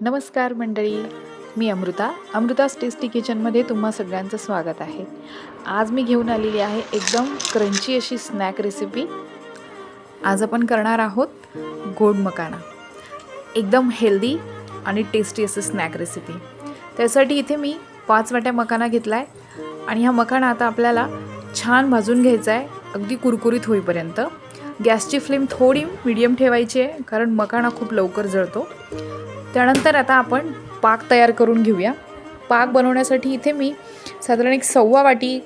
नमस्कार मंडळी. मी अमृता. अमृताज टेस्टी किचनमध्ये तुम्हा सगळ्यांचं स्वागत आहे. आज मी घेऊन आलेली आहे एकदम क्रंची अशी स्नॅक रेसिपी आज आपण करणार आहोत गोड मकाना. एकदम हेल्दी आणि टेस्टी असं स्नॅक रेसिपी त्यासाठी इथे मी पाच वाट्या मकाना घेतला आहे आणि हा मकाना आता आपल्याला छान भाजून घ्यायचा आहे अगदी कुरकुरीत होईपर्यंत. गॅसची फ्लेम थोडी मिडियम ठेवायची आहे कारण मकाना खूप लवकर जळतो. त्यानंतर आता आपण पाक तयार करून घेऊया. पाक बनवण्यासाठी इथे मी साधारण एक सव्वा वाटी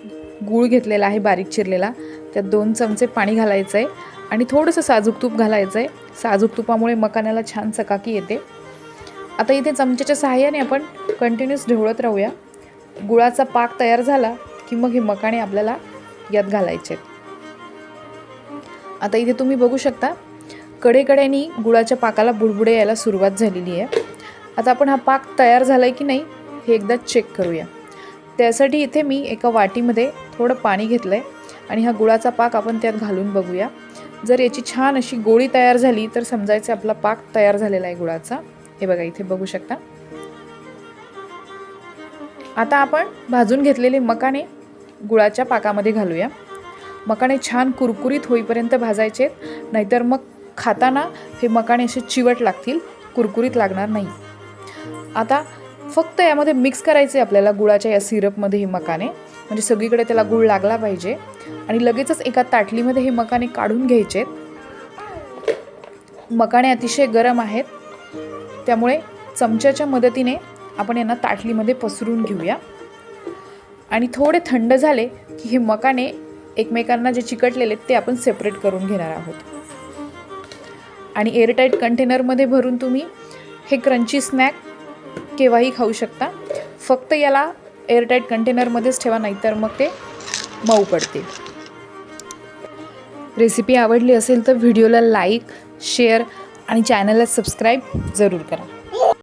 गूळ घेतलेला आहे बारीक चिरलेला. त्यात दोन चमचे पाणी घालायचं आहे आणि थोडंसं साजूक तूप घालायचं आहे साजूक तुपामुळे मकाण्याला छान चकाकी येते. आता इथे चमच्याच्या सहाय्याने आपण कंटिन्यूस ढवळत राहूया. गुळाचा पाक तयार झाला की मग हे मकाणे आपल्याला यात घालायचे आहेत आता इथे तुम्ही बघू शकता कडेकड्यानी गुळाच्या पाकाला बुडबुडे यायला सुरुवात झालेली आहे. आता आपण हा पाक तयार झाला आहे की नाही हे एकदा चेक करूया. त्यासाठी इथे मी एका वाटीमध्ये थोडं पाणी घेतलं आहे आणि हा गुळाचा पाक आपण त्यात घालून बघूया. जर याची छान अशी गोळी तयार झाली तर समजायचं आपला पाक तयार झालेला आहे गुळाचा. हे बघा इथे बघू शकता. आता आपण भाजून घेतलेले मकाने गुळाच्या पाकामध्ये घालूया. मकाणे छान कुरकुरीत होईपर्यंत भाजायचे नाहीतर मग खाताना हे मकाणे असे चिवट लागतील कुरकुरीत लागणार नाही. आता फक्त यामध्ये मिक्स करायचे आपल्याला गुळाच्या या सिरपमध्ये हे मकाने. म्हणजे सगळीकडे त्याला गुळ लागला पाहिजे. आणि लगेचच एका ताटलीमध्ये हे मकाने काढून घ्यायचे मकाणे अतिशय गरम आहेत. त्यामुळे चमच्याच्या मदतीने आपण यांना ताटलीमध्ये पसरून घेऊया. आणि थोडे थंड झाले की हे मकाने एकमेकांना जे चिकटलेले ते आपण सेपरेट करून घेणार आहोत. आणि एअरटाईट कंटेनरमध्ये भरून तुम्ही हे क्रंची स्नॅक केव्हाही खाऊ शकता. फक्त याला एअरटाईट कंटेनरमध्येच ठेवा नाहीतर मग ते मऊ पडते रेसिपी आवडली असेल तर व्हिडिओला लाईक शेअर आणि चॅनलला सबस्क्राईब जरूर करा.